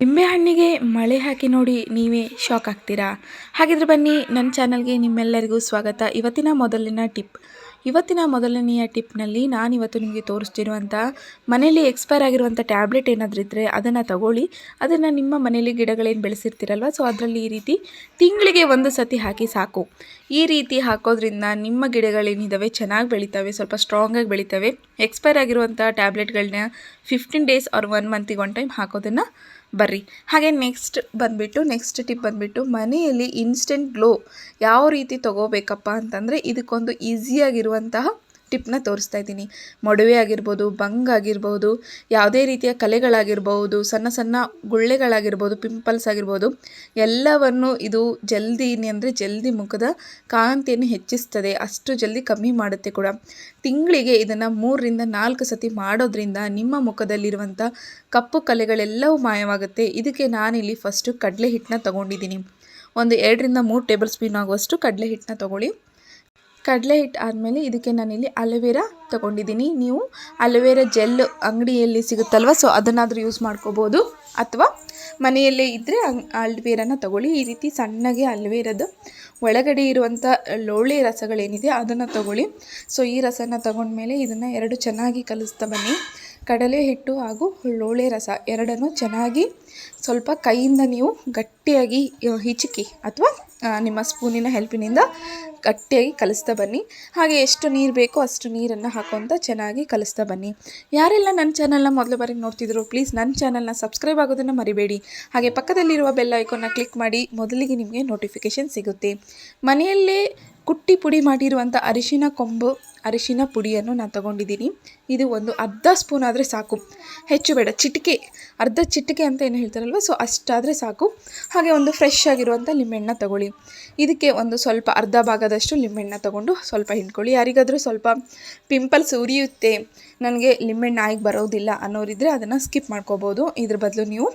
ನಿಂಬೆಹಣ್ಣಿಗೆ ಮಳೆ ಹಾಕಿ ನೋಡಿ ನೀವೇ ಶಾಕ್ ಆಗ್ತೀರಾ? ಹಾಗಿದ್ರೆ ಬನ್ನಿ ನನ್ನ ಚಾನಲ್ಗೆ ನಿಮ್ಮೆಲ್ಲರಿಗೂ ಸ್ವಾಗತ. ಇವತ್ತಿನ ಮೊದಲಿನ ಟಿಪ್. ಇವತ್ತಿನ ಮೊದಲನೆಯ ಟಿಪ್ನಲ್ಲಿ ನಾನಿವತ್ತು ನಿಮಗೆ ತೋರಿಸ್ತಿರುವಂಥ ಮನೆಯಲ್ಲಿ ಎಕ್ಸ್ಪೈರ್ ಆಗಿರುವಂಥ ಟ್ಯಾಬ್ಲೆಟ್ ಏನಾದರೂ ಇದ್ದರೆ ಅದನ್ನು ತಗೊಳ್ಳಿ. ಅದನ್ನು ನಿಮ್ಮ ಮನೆಯಲ್ಲಿ ಗಿಡಗಳೇನು ಬೆಳೆಸಿರ್ತೀರಲ್ವ? ಸೊ ಅದರಲ್ಲಿ ಈ ರೀತಿ ತಿಂಗಳಿಗೆ ಒಂದು ಸತಿ ಹಾಕಿ ಸಾಕು. ಈ ರೀತಿ ಹಾಕೋದ್ರಿಂದ ನಿಮ್ಮ ಗಿಡಗಳೇನಿದ್ದಾವೆ ಚೆನ್ನಾಗಿ ಬೆಳಿತವೆ, ಸ್ವಲ್ಪ ಸ್ಟ್ರಾಂಗಾಗಿ ಬೆಳಿತವೆ. ಎಕ್ಸ್ಪೈರ್ ಆಗಿರುವಂಥ ಟ್ಯಾಬ್ಲೆಟ್ಗಳನ್ನ ಫಿಫ್ಟೀನ್ ಡೇಸ್ ಆರ್ ಒನ್ ಮಂತಿಗೆ ಒನ್ ಟೈಮ್ ಹಾಕೋದನ್ನು ಬರ್ರಿ. ಹಾಗೆ ನೆಕ್ಸ್ಟ್ ಬಂದುಬಿಟ್ಟು ನೆಕ್ಸ್ಟ್ ಟಿಪ್ ಬಂದುಬಿಟ್ಟು, ಮನೆಯಲ್ಲಿ ಇನ್ಸ್ಟೆಂಟ್ ಗ್ಲೋ ಯಾವ ರೀತಿ ತೊಗೋಬೇಕಪ್ಪ ಅಂತಂದರೆ, ಇದಕ್ಕೊಂದು ಈಸಿಯಾಗಿರುವಂತಹ ಟಿಪ್ನ ತೋರಿಸ್ತಾ ಇದ್ದೀನಿ. ಮೊಡವೆ ಆಗಿರ್ಬೋದು, ಬಂಗ್ ಆಗಿರ್ಬೋದು, ಯಾವುದೇ ರೀತಿಯ ಕಲೆಗಳಾಗಿರ್ಬೋದು, ಸಣ್ಣ ಸಣ್ಣ ಗುಳ್ಳೆಗಳಾಗಿರ್ಬೋದು ಪಿಂಪಲ್ಸ್ ಆಗಿರ್ಬೋದು, ಎಲ್ಲವನ್ನು ಇದು ಜಲ್ದಿ ಅಂದರೆ ಜಲ್ದಿ ಮುಖದ ಕಾಂತಿಯನ್ನು ಹೆಚ್ಚಿಸ್ತದೆ. ಅಷ್ಟು ಜಲ್ದಿ ಕಮ್ಮಿ ಮಾಡುತ್ತೆ ಕೂಡ. ತಿಂಗಳಿಗೆ ಇದನ್ನು ಮೂರರಿಂದ ನಾಲ್ಕು ಸತಿ ಮಾಡೋದ್ರಿಂದ ನಿಮ್ಮ ಮುಖದಲ್ಲಿರುವಂಥ ಕಪ್ಪು ಕಲೆಗಳೆಲ್ಲವೂ ಮಾಯವಾಗುತ್ತೆ. ಇದಕ್ಕೆ ನಾನಿಲ್ಲಿ ಫಸ್ಟು ಕಡಲೆ ಹಿಟ್ಟನ್ನ ತೊಗೊಂಡಿದ್ದೀನಿ. ಒಂದು ಎರಡರಿಂದ ಮೂರು ಟೇಬಲ್ ಸ್ಪೂನ್ ಆಗುವಷ್ಟು ಕಡಲೆ ಹಿಟ್ಟನ್ನ ತೊಗೊಳ್ಳಿ. ಕಡಲೆ ಹಿಟ್ಟು ಆದಮೇಲೆ ಇದಕ್ಕೆ ನಾನಿಲ್ಲಿ ಅಲೋವೆರಾ ತಗೊಂಡಿದ್ದೀನಿ. ನೀವು ಅಲೋವೆರಾ ಜೆಲ್ ಅಂಗಡಿಯಲ್ಲಿ ಸಿಗುತ್ತಲ್ವ, ಸೊ ಅದನ್ನಾದರೂ ಯೂಸ್ ಮಾಡ್ಕೋಬೋದು. ಅಥವಾ ಮನೆಯಲ್ಲೇ ಇದ್ದರೆ ಅಲ್ವೇರಾನ ತಗೊಳ್ಳಿ. ಈ ರೀತಿ ಸಣ್ಣಗೆ ಅಲ್ವೇರದ ಒಳಗಡೆ ಇರುವಂಥ ಲೋಳೆ ರಸಗಳೇನಿದೆ ಅದನ್ನು ತಗೊಳ್ಳಿ. ಸೊ ಈ ರಸನ ತಗೊಂಡ್ಮೇಲೆ ಇದನ್ನು ಎರಡು ಚೆನ್ನಾಗಿ ಕಲಿಸ್ತಾ ಬನ್ನಿ. ಕಡಲೆ ಹಿಟ್ಟು ಹಾಗೂ ಲೋಳೆ ರಸ ಎರಡನ್ನು ಚೆನ್ನಾಗಿ ಸ್ವಲ್ಪ ಕೈಯಿಂದ ನೀವು ಗಟ್ಟಿಯಾಗಿ ಹಿಚುಕಿ ಅಥವಾ ನಿಮ್ಮ ಸ್ಪೂನಿನ ಹೆಲ್ಪಿನಿಂದ ಗಟ್ಟಿಯಾಗಿ ಕಲಿಸ್ತಾ ಬನ್ನಿ. ಹಾಗೆ ಎಷ್ಟು ನೀರು ಬೇಕೋ ಅಷ್ಟು ನೀರನ್ನು ಹಾಕೋಂತ ಚೆನ್ನಾಗಿ ಕಲಿಸ್ತಾ ಬನ್ನಿ. ಯಾರೆಲ್ಲ ನನ್ನ ಚಾನಲ್ನ ಮೊದಲ ಬಾರಿಗೆ ನೋಡ್ತಿದ್ರು, ಪ್ಲೀಸ್ ನನ್ನ ಚಾನಲ್ನ ಸಬ್ಸ್ಕ್ರೈಬ್ ಆಗೋದನ್ನು ಮರಿಬೇಡಿ. ಹಾಗೆ ಪಕ್ಕದಲ್ಲಿರುವ ಬೆಲ್ ಐಕೋನ್ನ ಕ್ಲಿಕ್ ಮಾಡಿ, ಮೊದಲಿಗೆ ನಿಮಗೆ ನೋಟಿಫಿಕೇಷನ್ ಸಿಗುತ್ತೆ. ಮನೆಯಲ್ಲೇ ಕುಟ್ಟಿ ಪುಡಿ ಮಾಡಿರುವಂಥ ಅರಿಶಿನ ಕೊಂಬು ಅರಿಶಿನ ಪುಡಿಯನ್ನು ನಾನು ತೊಗೊಂಡಿದ್ದೀನಿ. ಇದು ಒಂದು ಅರ್ಧ ಸ್ಪೂನ್ ಆದರೆ ಸಾಕು. ಹೆಚ್ಚು ಬೇಡ, ಚಿಟಿಕೆ, ಅರ್ಧ ಚಿಟಿಕೆ ಅಂತ ಏನು ಹೇಳ್ತಾರಲ್ವ? ಸೊ ಅಷ್ಟಾದರೆ ಸಾಕು. ಹಾಗೆ ಒಂದು ಫ್ರೆಶ್ ಆಗಿರುವಂಥ ಲಿಂಬೆಹಣ್ಣ ತಗೊಳ್ಳಿ. ಇದಕ್ಕೆ ಒಂದು ಸ್ವಲ್ಪ ಅರ್ಧ ಭಾಗದಷ್ಟು ಲಿಂಬೆಹಣ್ಣ ತೊಗೊಂಡು ಸ್ವಲ್ಪ ಹಿಂಡ್ಕೊಳ್ಳಿ. ಯಾರಿಗಾದರೂ ಸ್ವಲ್ಪ ಪಿಂಪಲ್ಸ್ ಉರಿಯುತ್ತೆ, ನನಗೆ ಲಿಂಬೆಹಣ್ಣು ಆಗಿ ಬರೋದಿಲ್ಲ ಅನ್ನೋರಿದ್ದರೆ ಅದನ್ನು ಸ್ಕಿಪ್ ಮಾಡ್ಕೋಬೋದು. ಇದ್ರ ಬದಲು ನೀವು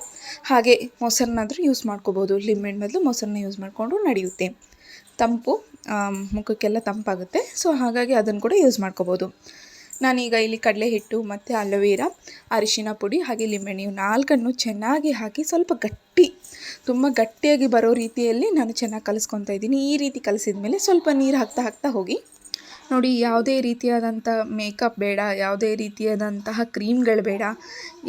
ಹಾಗೆ ಮೊಸರನ್ನಾದರೂ ಯೂಸ್ ಮಾಡ್ಕೋಬೋದು. ಲಿಂಬೆಹಣ್ಣು ಬದಲು ಮೊಸರನ್ನ ಯೂಸ್ ಮಾಡಿಕೊಂಡು ನಡೆಯುತ್ತೆ. ತಂಪು ಮುಖಕ್ಕೆಲ್ಲ ತಂಪಾಗುತ್ತೆ. ಸೊ ಹಾಗಾಗಿ ಅದನ್ನು ಕೂಡ ಯೂಸ್ ಮಾಡ್ಕೋಬೋದು. ನಾನೀಗ ಇಲ್ಲಿ ಕಡಲೆ ಹಿಟ್ಟು ಮತ್ತು ಅಲೋವೆರಾ, ಅರಿಶಿನ ಪುಡಿ, ಹಾಗೆ ಲಿಂಬೆಣ್ಣೆ ನಾಲ್ಕನ್ನು ಚೆನ್ನಾಗಿ ಹಾಕಿ ಸ್ವಲ್ಪ ಗಟ್ಟಿ, ತುಂಬ ಗಟ್ಟಿಯಾಗಿ ಬರೋ ರೀತಿಯಲ್ಲಿ ನಾನು ಚೆನ್ನಾಗಿ ಕಲಿಸ್ಕೊತಾ ಇದ್ದೀನಿ. ಈ ರೀತಿ ಕಲಿಸಿದ ಮೇಲೆ ಸ್ವಲ್ಪ ನೀರು ಹಾಕ್ತಾ ಹಾಕ್ತಾ ಹೋಗಿ ನೋಡಿ, ಯಾವುದೇ ರೀತಿಯಾದಂಥ ಮೇಕಪ್ ಬೇಡ, ಯಾವುದೇ ರೀತಿಯಾದಂತಹ ಕ್ರೀಮ್ಗಳು ಬೇಡ.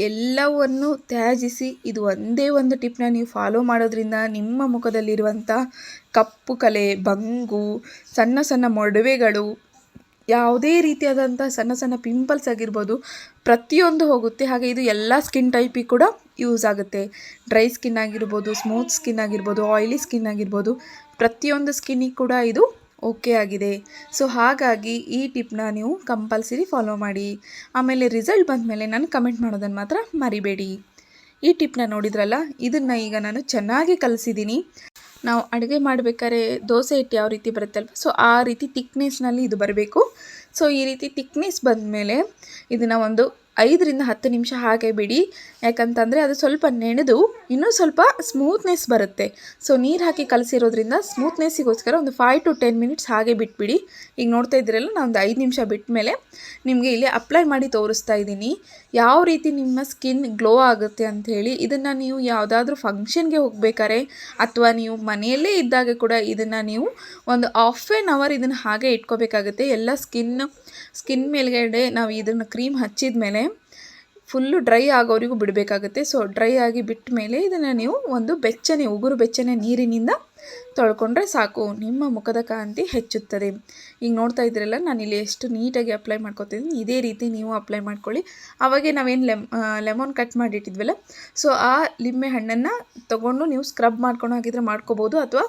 ಎಲ್ಲವನ್ನು ತ್ಯಾಜಿಸಿ, ಇದು ಒಂದೇ ಒಂದು ಟಿಪ್ನ ನೀವು ಫಾಲೋ ಮಾಡೋದ್ರಿಂದ ನಿಮ್ಮ ಮುಖದಲ್ಲಿರುವಂಥ ಕಪ್ಪು ಕಲೆ, ಬಂಗು, ಸಣ್ಣ ಸಣ್ಣ ಮೊಡವೆಗಳು, ಯಾವುದೇ ರೀತಿಯಾದಂಥ ಸಣ್ಣ ಸಣ್ಣ ಪಿಂಪಲ್ಸ್ ಆಗಿರ್ಬೋದು, ಪ್ರತಿಯೊಂದು ಹೋಗುತ್ತೆ. ಹಾಗೆ ಇದು ಎಲ್ಲ ಸ್ಕಿನ್ ಟೈಪಿಗೆ ಕೂಡ ಯೂಸ್ ಆಗುತ್ತೆ. ಡ್ರೈ ಸ್ಕಿನ್ ಆಗಿರ್ಬೋದು, ಸ್ಮೂತ್ ಸ್ಕಿನ್ ಆಗಿರ್ಬೋದು, ಆಯಿಲಿ ಸ್ಕಿನ್ ಆಗಿರ್ಬೋದು, ಪ್ರತಿಯೊಂದು ಸ್ಕಿನ್ನಿಗೆ ಕೂಡ ಇದು ಓಕೆ ಆಗಿದೆ. ಸೊ ಹಾಗಾಗಿ ಈ ಟಿಪ್ನ ನೀವು ಕಂಪಲ್ಸರಿ ಫಾಲೋ ಮಾಡಿ. ಆಮೇಲೆ ರಿಸಲ್ಟ್ ಬಂದ ಮೇಲೆ ನಾನು ಕಮೆಂಟ್ ಮಾಡೋದನ್ನು ಮಾತ್ರ ಮರಿಬೇಡಿ. ಈ ಟಿಪ್ನ ನೋಡಿದ್ರಲ್ಲ, ಇದನ್ನು ಈಗ ನಾನು ಚೆನ್ನಾಗಿ ಕಲಿಸಿದ್ದೀನಿ ನಾವು ಅಡುಗೆ ಮಾಡಬೇಕಾದ್ರೆ ದೋಸೆ ಹಿಟ್ಟು ಯಾವ ರೀತಿ ಬರುತ್ತಲ್ವ? ಸೊ ಆ ರೀತಿ ತಿಕ್ನೆಸ್ನಲ್ಲಿ ಇದು ಬರಬೇಕು. ಸೊ ಈ ರೀತಿ ತಿಕ್ನೆಸ್ ಬಂದ ಮೇಲೆ ಇದನ್ನು ಒಂದು ಐದರಿಂದ ಹತ್ತು ನಿಮಿಷ ಹಾಗೆ ಬಿಡಿ. ಯಾಕಂತಂದರೆ ಅದು ಸ್ವಲ್ಪ ನೆನೆದು ಇನ್ನೂ ಸ್ವಲ್ಪ ಸ್ಮೂತ್ನೆಸ್ ಬರುತ್ತೆ. ಸೊ ನೀರು ಹಾಕಿ ಕಲಸಿರೋದ್ರಿಂದ ಸ್ಮೂತ್ನೆಸ್ಸಿಗೋಸ್ಕರ ಒಂದು ಫೈವ್ ಟು ಟೆನ್ ಮಿನಿಟ್ಸ್ ಹಾಗೆ ಬಿಟ್ಬಿಡಿ. ಈಗ ನೋಡ್ತಾ ಇದ್ದೀರಲ್ಲ, ನಾನು ಒಂದು ಐದು ನಿಮಿಷ ಬಿಟ್ಟ ಮೇಲೆ ನಿಮಗೆ ಇಲ್ಲಿ ಅಪ್ಲೈ ಮಾಡಿ ತೋರಿಸ್ತಾ ಇದ್ದೀನಿ. ಯಾವ ರೀತಿ ನಿಮ್ಮ ಸ್ಕಿನ್ ಗ್ಲೋ ಆಗುತ್ತೆ ಅಂಥೇಳಿ ಇದನ್ನು ನೀವು ಯಾವುದಾದ್ರೂ ಫಂಕ್ಷನ್ಗೆ ಹೋಗಬೇಕಾರೆ ಅಥವಾ ನೀವು ಮನೆಯಲ್ಲೇ ಇದ್ದಾಗ ಕೂಡ ಇದನ್ನು ನೀವು ಒಂದು ಹಾಫ್ ಆ್ಯನ್ ಅವರ್ ಇದನ್ನು ಹಾಗೆ ಇಟ್ಕೋಬೇಕಾಗುತ್ತೆ. ಎಲ್ಲ ಸ್ಕಿನ್ ಸ್ಕಿನ್ ಮೇಲ್ಗಡೆ ನಾವು ಇದನ್ನು ಕ್ರೀಮ್ ಹಚ್ಚಿದ ಮೇಲೆ ಫುಲ್ಲು ಡ್ರೈ ಆಗೋವರೆಗೂ ಬಿಡಬೇಕಾಗುತ್ತೆ. ಸೊ ಡ್ರೈ ಆಗಿ ಬಿಟ್ಟ ಮೇಲೆ ಇದನ್ನು ನೀವು ಒಂದು ಬೆಚ್ಚನೆ, ಉಗುರು ಬೆಚ್ಚನೆ ನೀರಿನಿಂದ ತೊಳ್ಕೊಂಡ್ರೆ ಸಾಕು, ನಿಮ್ಮ ಮುಖದ ಕಾಂತಿ ಹೆಚ್ಚುತ್ತದೆ. ಈಗ ನೋಡ್ತಾ ನಾನು ಇಲ್ಲಿ ಎಷ್ಟು ನೀಟಾಗಿ ಅಪ್ಲೈ ಮಾಡ್ಕೊತಿದ್ದೀನಿ. ಇದೇ ರೀತಿ ನೀವು ಅಪ್ಲೈ ಮಾಡ್ಕೊಳ್ಳಿ. ಅವಾಗೆ ನಾವೇನು ಲೆಮ್ ಲೆಮನ್ ಕಟ್ ಮಾಡಿಟ್ಟಿದ್ವಲ್ಲ ಸೊ ಆ ಲಿಂಬೆ ಹಣ್ಣನ್ನು ತೊಗೊಂಡು ನೀವು ಸ್ಕ್ರಬ್ ಮಾಡ್ಕೊಂಡು ಹಾಗಿದ್ರೆ ಮಾಡ್ಕೋಬೋದು, ಅಥವಾ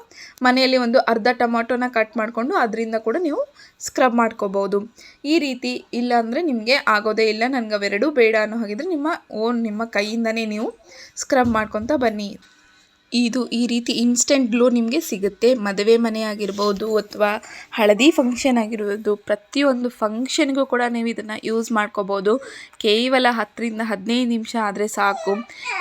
ಮನೆಯಲ್ಲಿ ಒಂದು ಅರ್ಧ ಟೊಮಾಟೋನ ಕಟ್ ಮಾಡಿಕೊಂಡು ಅದರಿಂದ ಕೂಡ ನೀವು ಸ್ಕ್ರಬ್ ಮಾಡ್ಕೋಬೋದು. ಈ ರೀತಿ ಇಲ್ಲ ಅಂದರೆ ನಿಮಗೆ ಆಗೋದೇ ಇಲ್ಲ ನನಗೆ ಅವೆರಡೂ ಬೇಡ ಅನ್ನೋ ಹಾಗಿದ್ರೆ ನಿಮ್ಮ ಓನ್ ನಿಮ್ಮ ಕೈಯಿಂದನೇ ನೀವು ಸ್ಕ್ರಬ್ ಮಾಡ್ಕೊತ ಬನ್ನಿ. ಇದು ಈ ರೀತಿ ಇನ್ಸ್ಟೆಂಟ್ ಗ್ಲೋ ನಿಮಗೆ ಸಿಗುತ್ತೆ. ಮದುವೆ ಮನೆ ಆಗಿರ್ಬೋದು ಅಥವಾ ಹಳದಿ ಫಂಕ್ಷನ್ ಆಗಿರ್ಬೋದು, ಪ್ರತಿಯೊಂದು ಫಂಕ್ಷನ್ಗೂ ಕೂಡ ನೀವು ಇದನ್ನು ಯೂಸ್ ಮಾಡ್ಕೋಬೋದು. ಕೇವಲ ಹತ್ತರಿಂದ ಹದಿನೈದು ನಿಮಿಷ ಆದರೆ ಸಾಕು.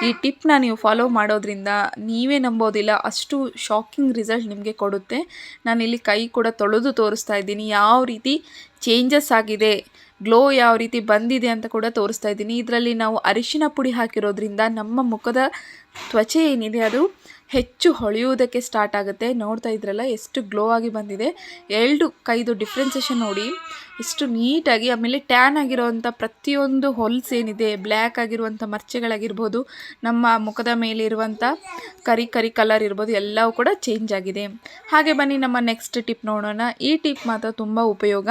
ಈ ಟಿಪ್ನ ನೀವು ಫಾಲೋ ಮಾಡೋದ್ರಿಂದ ನೀವೇ ನಂಬೋದಿಲ್ಲ, ಅಷ್ಟು ಶಾಕಿಂಗ್ ರಿಸಲ್ಟ್ ನಿಮಗೆ ಕೊಡುತ್ತೆ. ನಾನಿಲ್ಲಿ ಕೈ ಕೂಡ ತೊಳೆದು ತೋರಿಸ್ತಾ ಇದ್ದೀನಿ. ಯಾವ ರೀತಿ ಚೇಂಜಸ್ ಆಗಿದೆ? ಗ್ಲೋ ಯಾವ ರೀತಿ ಬಂದಿದೆ ಅಂತ ಕೂಡ ತೋರಿಸ್ತಾ ಇದ್ದೀನಿ. ಇದರಲ್ಲಿ ನಾವು ಅರಿಶಿನ ಪುಡಿ ಹಾಕಿರೋದ್ರಿಂದ ನಮ್ಮ ಮುಖದ ತ್ವಚೆ ಏನಿದೆ ಅದು ಹೆಚ್ಚು ಹೊಳೆಯುವುದಕ್ಕೆ ಸ್ಟಾರ್ಟ್ ಆಗುತ್ತೆ. ನೋಡ್ತಾ ಇದ್ರಲ್ಲ, ಎಷ್ಟು ಗ್ಲೋ ಆಗಿ ಬಂದಿದೆ. ಎರಡು ಕೈದು ಡಿಫ್ರೆನ್ಸೇಷನ್ ನೋಡಿ, ಎಷ್ಟು ನೀಟಾಗಿ, ಆಮೇಲೆ ಟ್ಯಾನ್ ಆಗಿರೋವಂಥ ಪ್ರತಿಯೊಂದು ಹೊಲ್ಸ್ ಏನಿದೆ ಬ್ಲ್ಯಾಕ್ ಆಗಿರುವಂಥ ಮರ್ಚೆಗಳಾಗಿರ್ಬೋದು, ನಮ್ಮ ಮುಖದ ಮೇಲೆ ಇರುವಂಥ ಕರಿ ಕರಿ ಕಲರ್ ಇರ್ಬೋದು, ಎಲ್ಲವೂ ಕೂಡ ಚೇಂಜ್ ಆಗಿದೆ. ಹಾಗೆ ಬನ್ನಿ, ನಮ್ಮ ನೆಕ್ಸ್ಟ್ ಟಿಪ್ ನೋಡೋಣ. ಈ ಟಿಪ್ ಮಾತ್ರ ತುಂಬ ಉಪಯೋಗ.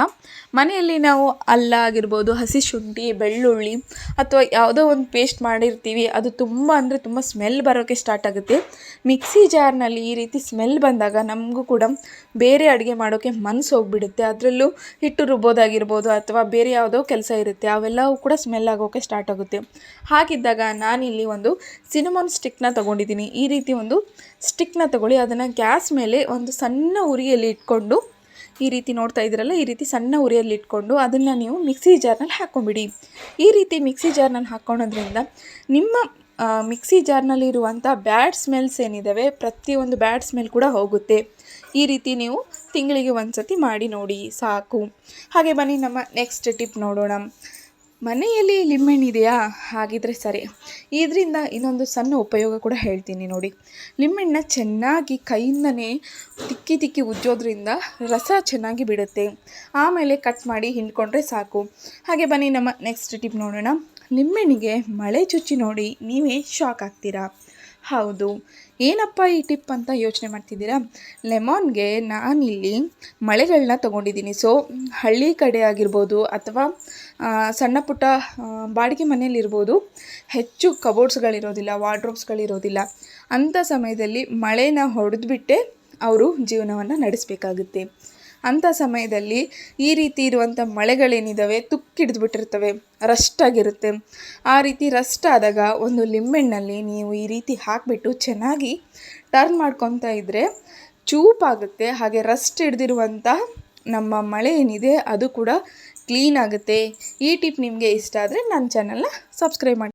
ಮನೆಯಲ್ಲಿ ನಾವು ಅಲ್ಲ ಆಗಿರ್ಬೋದು, ಹಸಿ ಶುಂಠಿ, ಬೆಳ್ಳುಳ್ಳಿ ಅಥವಾ ಯಾವುದೋ ಒಂದು ಪೇಸ್ಟ್ ಮಾಡಿರ್ತೀವಿ, ಅದು ತುಂಬ ಅಂದರೆ ತುಂಬ ಸ್ಮೆಲ್ ಬರೋಕ್ಕೆ ಸ್ಟಾರ್ಟ್ ಆಗುತ್ತೆ. ಮಿಕ್ಸಿ ಜಾರ್ನಲ್ಲಿ ಈ ರೀತಿ ಸ್ಮೆಲ್ ಬಂದಾಗ ನಮಗೂ ಕೂಡ ಬೇರೆ ಅಡುಗೆ ಮಾಡೋಕ್ಕೆ ಮನಸ್ಸು ಹೋಗಿಬಿಡುತ್ತೆ. ಅದರಲ್ಲೂ ಹಿಟ್ಟು ರುಬ್ಬೋದಾಗಿರ್ಬೋದು ಅಥವಾ ಬೇರೆ ಯಾವುದೋ ಕೆಲಸ ಇರುತ್ತೆ, ಅವೆಲ್ಲವೂ ಕೂಡ ಸ್ಮೆಲ್ ಆಗೋಕ್ಕೆ ಸ್ಟಾರ್ಟ್ ಆಗುತ್ತೆ. ಹಾಗಿದ್ದಾಗ ನಾನಿಲ್ಲಿ ಒಂದು ಸಿನಿಮಾನ್ ಸ್ಟಿಕ್ನ ತೊಗೊಂಡಿದ್ದೀನಿ. ಈ ರೀತಿ ಒಂದು ಸ್ಟಿಕ್ನ ತಗೊಳ್ಳಿ, ಅದನ್ನು ಗ್ಯಾಸ್ ಮೇಲೆ ಒಂದು ಸಣ್ಣ ಉರಿಯಲ್ಲಿ ಇಟ್ಕೊಂಡು, ಈ ರೀತಿ ನೋಡ್ತಾ ಇದ್ದೀರಲ್ಲ, ಈ ರೀತಿ ಸಣ್ಣ ಉರಿಯಲ್ಲಿ ಇಟ್ಕೊಂಡು ಅದನ್ನು ನೀವು ಮಿಕ್ಸಿ ಜಾರ್ನಲ್ಲಿ ಹಾಕ್ಕೊಂಬಿಡಿ. ಈ ರೀತಿ ಮಿಕ್ಸಿ ಜಾರ್ನಲ್ಲಿ ಹಾಕ್ಕೊಳೋದ್ರಿಂದ ನಿಮ್ಮ ಮಿಕ್ಸಿ ಜಾರ್ನಲ್ಲಿರುವಂಥ ಬ್ಯಾಡ್ ಸ್ಮೆಲ್ಸ್ ಏನಿದ್ದಾವೆ ಪ್ರತಿಯೊಂದು ಬ್ಯಾಡ್ ಸ್ಮೆಲ್ ಕೂಡ ಹೋಗುತ್ತೆ. ಈ ರೀತಿ ನೀವು ತಿಂಗಳಿಗೆ ಒಂದು ಸತಿ ಮಾಡಿ ನೋಡಿ, ಸಾಕು. ಹಾಗೆ ಬನ್ನಿ, ನಮ್ಮ ನೆಕ್ಸ್ಟ್ ಟಿಪ್ ನೋಡೋಣ. ಮನೆಯಲ್ಲಿ ಲಿಂಬೆಹಣ್ಣು ಇದೆಯಾ? ಹಾಗಿದ್ರೆ ಸರಿ. ಇದರಿಂದ ಇನ್ನೊಂದು ಸಣ್ಣ ಉಪಯೋಗ ಕೂಡ ಹೇಳ್ತೀನಿ ನೋಡಿ. ಲಿಂಬೆಹಣ್ಣನ್ನ ಚೆನ್ನಾಗಿ ಕೈಯಿಂದನೇ ತಿಕ್ಕಿ ತಿಕ್ಕಿ ಉಜ್ಜೋದ್ರಿಂದ ರಸ ಚೆನ್ನಾಗಿ ಬಿಡುತ್ತೆ. ಆಮೇಲೆ ಕಟ್ ಮಾಡಿ ಹಿಂಡ್ಕೊಂಡ್ರೆ ಸಾಕು. ಹಾಗೆ ಬನ್ನಿ, ನಮ್ಮ ನೆಕ್ಸ್ಟ್ ಟಿಪ್ ನೋಡೋಣ. ಲಿಂಬೆಹಣ್ಣಿಗೆ ಮಳೆ ಚುಚ್ಚಿ ನೋಡಿ ನೀವೇ ಶಾಕ್ ಆಗ್ತೀರಾ? ಹೌದು. ಏನಪ್ಪ ಈ ಟಿಪ್ ಅಂತ ಯೋಚನೆ ಮಾಡ್ತಿದ್ದೀರಾ? ಲೆಮಾನ್ಗೆ ನಾನಿಲ್ಲಿ ಮಳೆಗಳನ್ನ ತೊಗೊಂಡಿದ್ದೀನಿ. ಸೊ ಹಳ್ಳಿ ಕಡೆ ಆಗಿರ್ಬೋದು ಅಥವಾ ಸಣ್ಣ ಪುಟ್ಟ ಬಾಡಿಗೆ ಮನೆಯಲ್ಲಿರ್ಬೋದು ಹೆಚ್ಚು ಕಬೋರ್ಡ್ಸ್ಗಳಿರೋದಿಲ್ಲ ವಾರ್ಡ್ರೋಬ್ಸ್ಗಳಿರೋದಿಲ್ಲ ಅಂಥ ಸಮಯದಲ್ಲಿ ಮಳೆನ ಹೊಡೆದ್ಬಿಟ್ಟೆ ಅವರು ಜೀವನವನ್ನು ನಡೆಸಬೇಕಾಗುತ್ತೆ. ಅಂಥ ಸಮಯದಲ್ಲಿ ಈ ರೀತಿ ಇರುವಂಥ ಮಳೆಗಳೇನಿದ್ದಾವೆ ತುಕ್ಕಿಡಿದ್ಬಿಟ್ಟಿರ್ತವೆ, ರಸ್ಟ್ ಆಗಿರುತ್ತೆ. ಆ ರೀತಿ ರಸ್ಟ್ ಆದಾಗ ಒಂದು ಲಿಂಬೆಣ್ಣಲ್ಲಿ ನೀವು ಈ ರೀತಿ ಹಾಕಿಬಿಟ್ಟು ಚೆನ್ನಾಗಿ ಟರ್ನ್ ಮಾಡ್ಕೊತಾ ಇದ್ದರೆ ಚೂಪಾಗುತ್ತೆ. ಹಾಗೆ ರಸ್ಟ್ ಹಿಡ್ದಿರುವಂಥ ನಮ್ಮ ಮಳೆ ಏನಿದೆ ಅದು ಕೂಡ ಕ್ಲೀನ್ ಆಗುತ್ತೆ. ಈ ಟಿಪ್ ನಿಮಗೆ ಇಷ್ಟ ಆದರೆ ನನ್ನ ಚಾನಲ್ನ ಸಬ್ಸ್ಕ್ರೈಬ್ ಮಾಡಿ.